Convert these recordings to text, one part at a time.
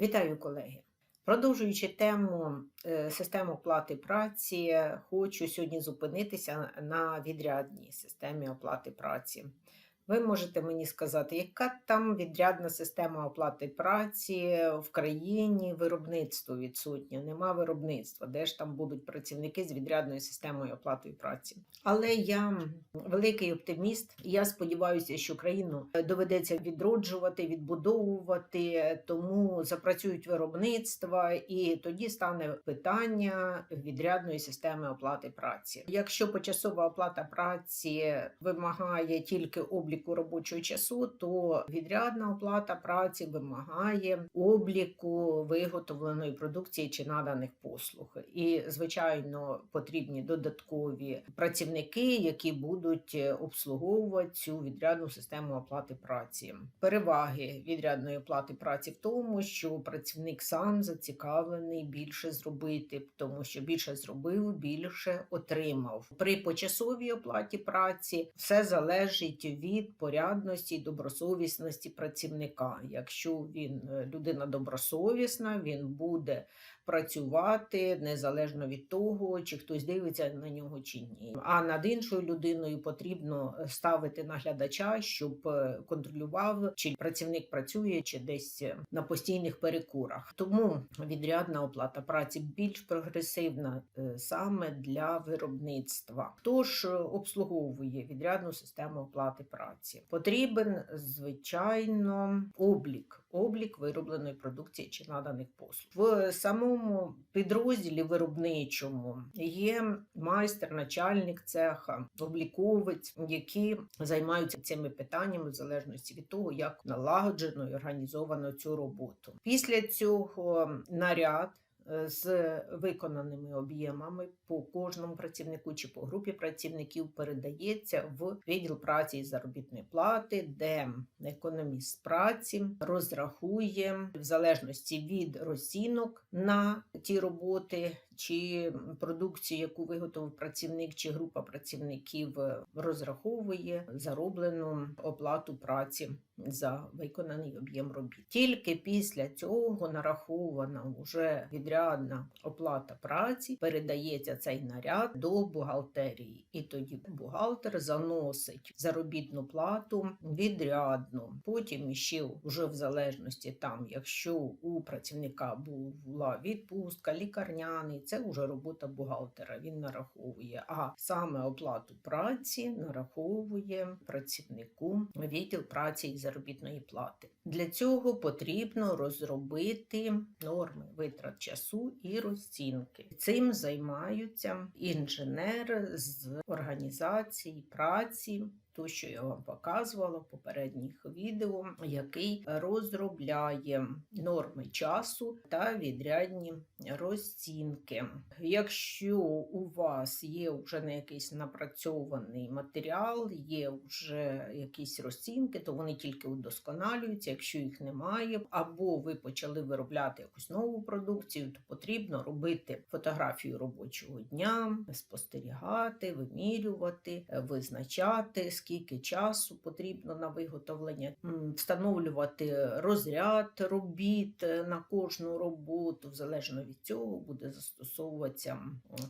Вітаю, колеги! Продовжуючи тему е, системи оплати праці, хочу сьогодні зупинитися на відрядній системі оплати праці. Ви можете мені сказати, яка там відрядна система оплати праці в країні, виробництво відсутнє, нема виробництва, де ж там будуть працівники з відрядною системою оплати праці. Але я великий оптиміст, і я сподіваюся, що країну доведеться відроджувати, відбудовувати, тому запрацюють виробництва, і тоді стане питання відрядної системи оплати праці. Якщо почасова оплата праці вимагає тільки обліку робочого часу, то відрядна оплата праці вимагає обліку виготовленої продукції чи наданих послуг. І, звичайно, потрібні додаткові працівники, які будуть обслуговувати цю відрядну систему оплати праці. Переваги відрядної оплати праці в тому, що працівник сам зацікавлений більше зробити, тому що більше зробив, більше отримав. При почасовій оплаті праці все залежить від порядності і добросовісності працівника. Якщо він е, людина добросовісна, він буде працювати незалежно від того, чи хтось дивиться на нього чи ні. А над іншою людиною потрібно ставити наглядача, щоб е, контролював, чи працівник працює, чи десь е, на постійних перекурах. Тому відрядна оплата праці більш прогресивна саме для виробництва. Хто ж обслуговує відрядну систему оплати праці? Потрібен звичайно облік, облік виробленої продукції чи наданих послуг. В самому підрозділі виробничому є майстер, начальник цеха, обліковець, які займаються цими питаннями в залежності від того, як налагоджено і організовано цю роботу. Після цього наряд з виконаними об'ємами по кожному працівнику чи по групі працівників передається в відділ праці і заробітної плати, де економіст праці розрахує в залежності від розцінок на ті роботи чи продукцію, яку виготовив працівник чи група працівників, розраховує зароблену оплату праці за виконаний об'єм робіт. Тільки після цього нарахована вже відрядна оплата праці, передається цей наряд до бухгалтерії, і тоді бухгалтер заносить заробітну плату відрядну. Потім ще вже в залежності там, якщо у працівника була відпустка, лікарняний, це вже робота бухгалтера. Він нараховує. А саме оплату праці нараховує працівнику відділ праці і заробітної плати. Для цього потрібно розробити норми витрат часу і розцінки. Цим займаються інженери з організації праці то, що я вам показувала в попередніх відео, який розробляє норми часу та відрядні розцінки. Якщо у вас є вже не якийсь напрацьований матеріал, є вже якісь розцінки, то вони тільки удосконалюються. Якщо їх немає, або ви почали виробляти якусь нову продукцію, то потрібно робити фотографію робочого дня, спостерігати, вимірювати, визначати скільки часу потрібно на виготовлення, встановлювати розряд робіт е, на кожну роботу. Залежно від цього буде застосовуватися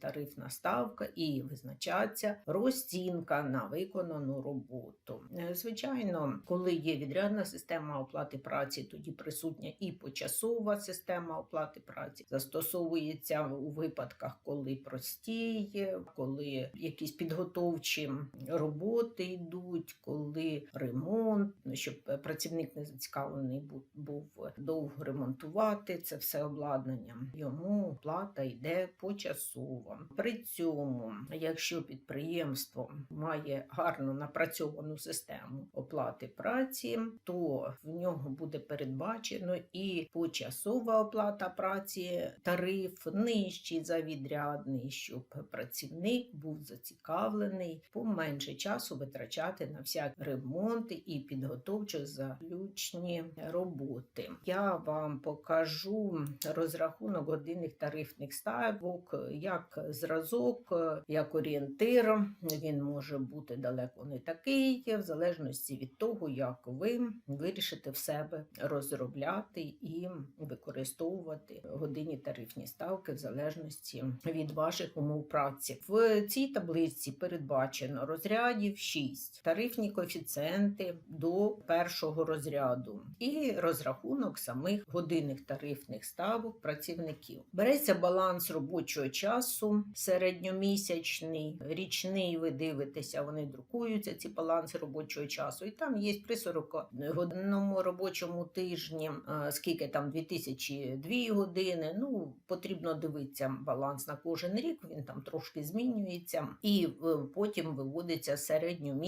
тарифна ставка і визначатися розцінка на виконану роботу. Е, звичайно, коли є відрядна система оплати праці, тоді присутня і почасова система оплати праці застосовується у випадках, коли прості, коли якісь підготовчі роботи йдуть, коли ремонт, щоб працівник не зацікавлений був довго ремонтувати це все обладнання. Йому плата йде почасово. При цьому, якщо підприємство має гарно напрацьовану систему оплати праці, то в нього буде передбачено і почасова оплата праці, тариф нижчий за відрядний, щоб працівник був зацікавлений поменше часу витрачати витрачати на всякі ремонти і підготовчо заключні роботи. Я вам покажу розрахунок годинних тарифних ставок як зразок, як орієнтир. Він може бути далеко не такий, в залежності від того, як ви вирішите в себе розробляти і використовувати годинні тарифні ставки в залежності від ваших умов праці. В цій таблиці передбачено розрядів 6, тарифні коефіцієнти до першого розряду і розрахунок самих годинних тарифних ставок працівників. Береться баланс робочого часу середньомісячний, річний. Ви дивитеся, вони друкуються ці баланси робочого часу, і там є при 40 годинному робочому тижні, е, скільки там 2002 години. Ну потрібно дивитися баланс на кожен рік. Він там трошки змінюється, і е, потім виводиться середньомісячний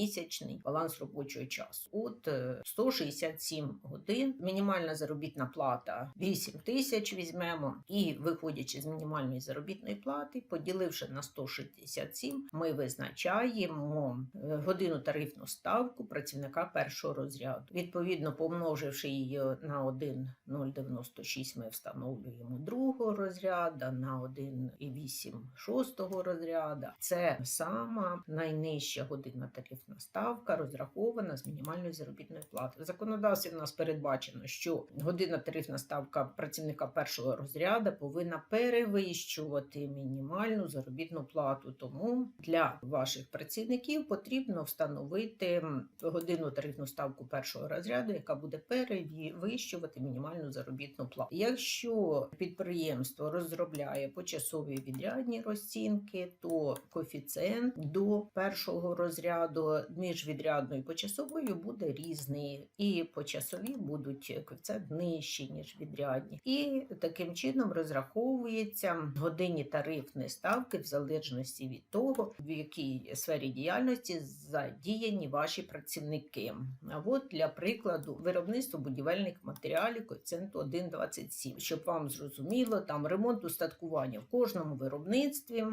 баланс робочого часу. От е, 167 годин, мінімальна заробітна плата 8 тисяч візьмемо, і виходячи з мінімальної заробітної плати, поділивши на 167, ми визначаємо годину тарифну ставку працівника першого розряду. Відповідно, помноживши її на 1,096, ми встановлюємо другого розряду, на 1,8 шостого розряду. Це сама найнижча година тарифна ставка, розрахована з мінімальної заробітної плати. В законодавстві в нас передбачено, що година тарифна ставка працівника першого розряду повинна перевищувати мінімальну заробітну плату. Тому для ваших працівників потрібно встановити годину тарифну ставку першого розряду, яка буде перевищувати мінімальну заробітну плату. Якщо підприємство розробляє почасові відрядні розцінки, то коефіцієнт до першого розряду між відрядною і почасовою буде різний, і почасові будуть коефіцієнт нижчі, ніж відрядні. І таким чином розраховується годинні тарифні ставки в залежності від того, в якій сфері діяльності задіяні ваші працівники. А от для прикладу виробництво будівельних матеріалів коефіцієнту 1,27. Щоб вам зрозуміло, там ремонт устаткування в кожному виробництві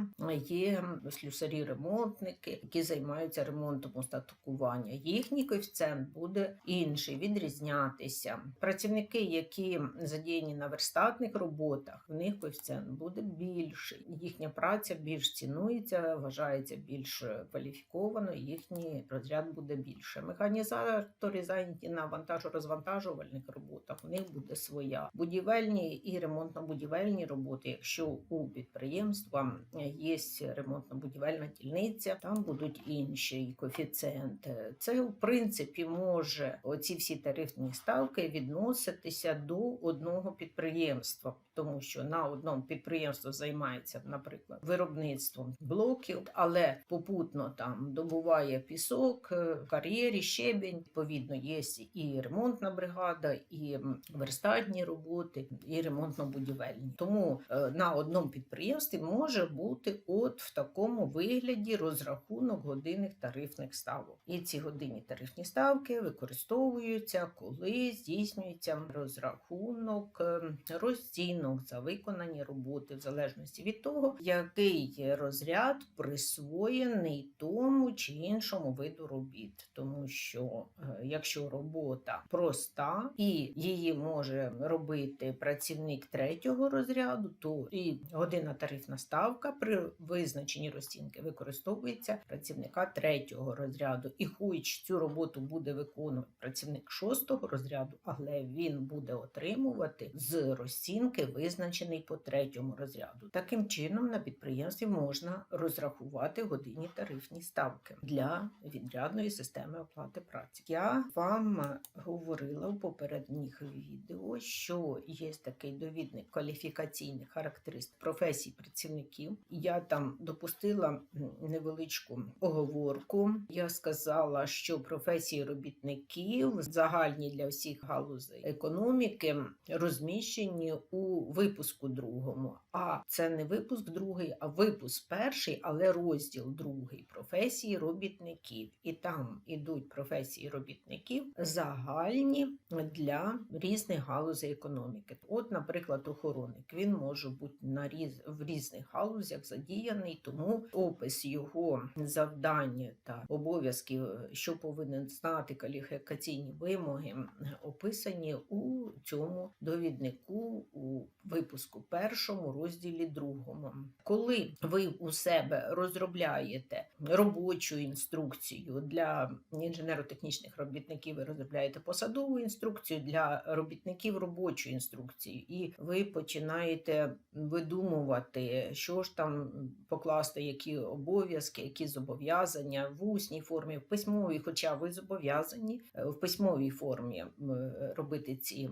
є слюсарі-ремонтники, які займаються ремонтом устаткування. Їхній коефіцієнт буде інший, відрізнятися. Працівники, які задіяні на верстатних роботах, в них коефіцієнт буде більший. Їхня праця більш цінується, вважається більш кваліфікованою, їхній розряд буде більше. Механізатори зайняті на вантажо-розвантажувальних роботах, у них буде своя. Будівельні і ремонтно-будівельні роботи, якщо у підприємства є ремонтно-будівельна дільниця, там будуть інші коефіцієнти. Це в принципі може оці всі тарифні ставки відноситися до одного підприємства, тому що на одному підприємство займається, наприклад, виробництвом блоків, але попутно там добуває пісок, е, кар'єрі, щебінь. Відповідно, є і ремонтна бригада, і верстатні роботи, і ремонтно-будівельні. Тому е, на одному підприємстві може бути от в такому вигляді розрахунок годинних тарифних ставок. І ці годинні тарифні ставки використовуються, коли здійснюється розрахунок е, розцінок за виконані роботи, в залежності від того, який розряд присвоєний тому чи іншому виду робіт, тому що е, якщо робота проста і її може робити працівник третього розряду, то і година тарифна ставка при визначенні розцінки використовується працівника третього розряду. І хоч цю роботу буде виконувати працівник шостого розряду, але він буде отримувати з розцінки, визначений по третьому розряду. Таким чином на підприємстві можна розрахувати годинні тарифні ставки для відрядної системи оплати праці. Я вам говорила в попередніх відео, що є такий довідник кваліфікаційних характеристик професій працівників. Я там допустила невеличку оговорку. Я сказала, що професії робітників загальні для всіх галузей економіки розміщені у випуску другому. А це не випуск другий, а випуск перший, але розділ другий професії робітників. І там ідуть професії робітників загальні для різних галузей економіки. От, наприклад, охоронник він може бути на різ в різних галузях задіяний, тому опис його завдання та обов'язків, е, що повинен знати кваліфікаційні вимоги, описані у цьому довіднику у випуску першому, розділі другому. Коли ви у себе розробляєте робочу інструкцію для інженерно-технічних робітників, ви розробляєте посадову інструкцію для робітників робочу інструкцію, і ви починаєте видумувати, що ж там покласти, які обов'язки, які зобов'язання в усній формі, в письмовій, хоча ви зобов'язані е, в письмовій формі е, робити ці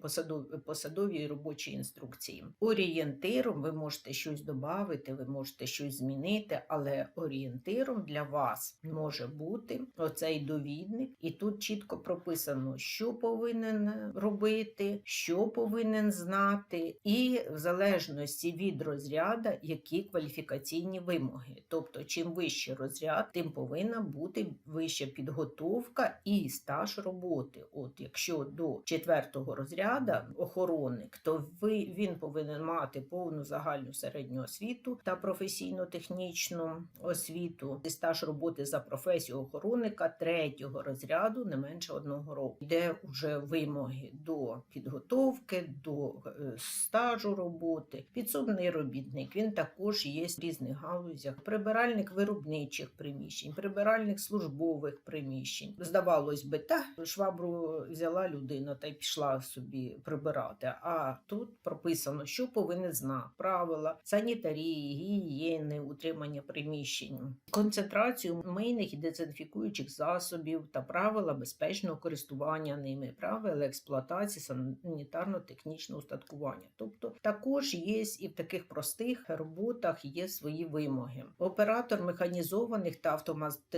посадові, посадові робочі інструкції. Орієнтиром ви можете щось додати, ви можете щось змінити, але орієнтиром для вас може бути оцей довідник, і тут чітко прописано, що повинен робити, що повинен знати, і в залежності від розряду, які кваліфікаційні вимоги. Тобто, чим вищий розряд, тим повинна бути вища підготовка і стаж роботи. От якщо до четвертого розряду охоронник, то ви він повинен мати повну загальну середню освіту та професійно-технічну освіту, і стаж роботи за професію охоронника третього розряду не менше одного року. Йде вже вимоги до підготовки, до е, стажу роботи. Підсобний робітник він також є в різних галузях. Прибиральник виробничих приміщень, прибиральник службових приміщень. Здавалось би, та швабру взяла людина та й пішла собі прибирати. А тут прописано, що повинен знати правила санітарії, гігієни, утримання приміщень, концентрацію мийних і дезінфікуючих засобів та правила безпечного користування ними, правила експлуатації санітарно-технічного устаткування. Тобто також є і в таких простих роботах є свої вимоги. Оператор механізованих та автоматизованих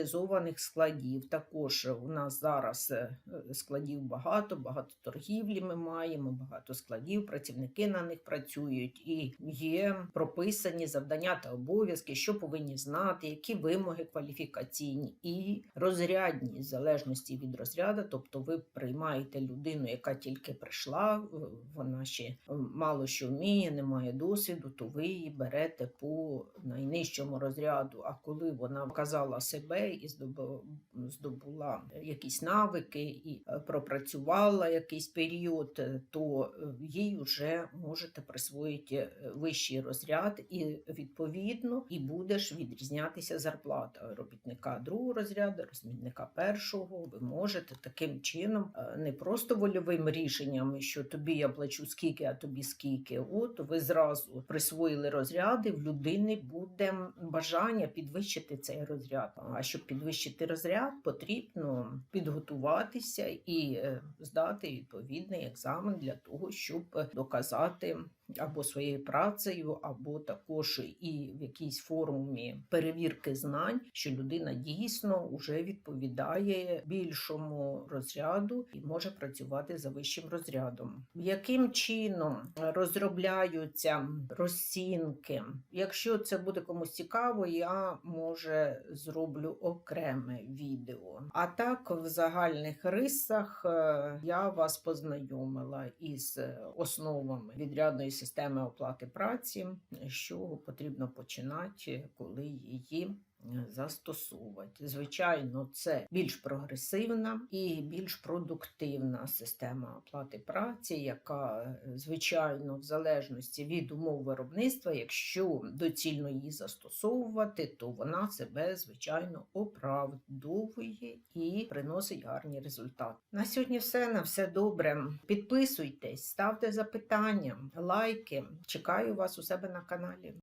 складів. Також у нас зараз е, складів багато, багато торгівлі ми маємо, багато складів, працівники на них працюють і є прописані завдання та обов'язки, що повинні знати, які вимоги кваліфікаційні і розрядні в залежності від розряду. Тобто ви приймаєте людину, яка тільки прийшла, вона ще мало що вміє, не має досвіду, то ви її берете по найнижчому розряду. А коли вона вказала себе і здобу- здобула якісь навики і е, пропрацювала якийсь період, е, то е, їй вже можете присвоїти вищий розряд, і відповідно і будеш відрізнятися зарплата робітника другого розряду, розмінника першого. Ви можете таким чином не просто вольовим рішенням, що тобі я плачу скільки, а тобі скільки. От ви зразу присвоїли розряди. В людини буде бажання підвищити цей розряд. А щоб підвищити розряд, потрібно підготуватися і е, здати відповідний екзамен для того, щоб е, доказати або своєю працею, або також і в якійсь формі перевірки знань, що людина дійсно вже відповідає більшому розряду і може працювати за вищим розрядом. Яким чином розробляються розцінки? Якщо це буде комусь цікаво, я може зроблю окреме відео. А так, в загальних рисах е, я вас познайомила із е, основами відрядної системи оплати праці, з чого потрібно починати, коли її застосовувати. Звичайно, це більш прогресивна і більш продуктивна система оплати праці, яка, е, звичайно, в залежності від умов виробництва, якщо доцільно її застосовувати, то вона себе, звичайно, оправдовує і приносить гарні результати. На сьогодні все. На все добре. Підписуйтесь, ставте запитання, лайки. Чекаю вас у себе на каналі.